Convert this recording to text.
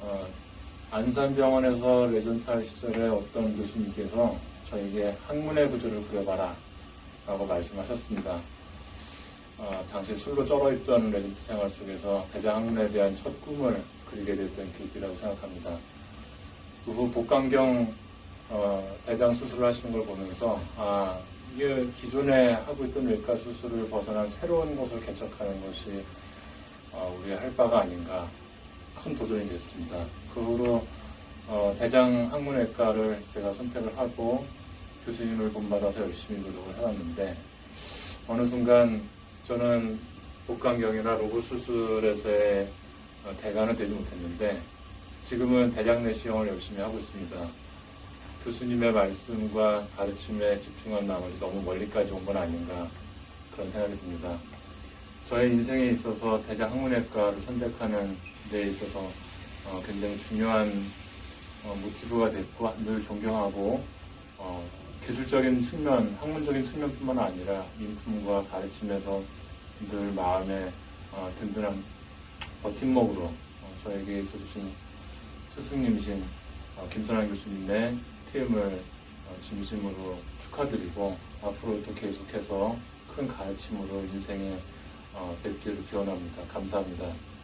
어, 안산병원에서 레전탈 시절에 어떤 교수님께서 저에게 학문의 구조를 그려봐라 라고 말씀하셨습니다. 어, 당시 술로 쩔어있던 레전트 생활 속에서 대장학문에 대한 첫 꿈을 그리게 됐던 계기라고 생각합니다. 그 후 복강경 어, 대장 수술을 하시는 걸 보면서 아 이게 기존에 하고 있던 외과 수술을 벗어난 새로운 것을 개척하는 것이 어, 우리의 할 바가 아닌가 큰 도전이 됐습니다. 그 후로 어, 대장 항문외과를 제가 선택을 하고 교수님을 본받아서 열심히 노력을 해왔는데 어느 순간 저는 복강경이나 로봇 수술에서의 어, 대가는 되지 못했는데 지금은 대장 내시경을 열심히 하고 있습니다. 교수님의 말씀과 가르침에 집중한 나머지 너무 멀리까지 온 건 아닌가 그런 생각이 듭니다. 저의 인생에 있어서 대장 항문외과를 선택하는 데 있어서 어, 굉장히 중요한 어, 모티브가 됐고 늘 존경하고 어, 기술적인 측면, 학문적인 측면뿐만 아니라 인품과 가르침에서 늘 마음에 어, 든든한 버팀목으로 어, 저에게 있어주신 스승님이신 어, 김선환 교수님의 팀을 어, 진심으로 축하드리고 앞으로도 계속해서 큰 가르침으로 인생에 어, 뵙기를 기원합니다. 감사합니다.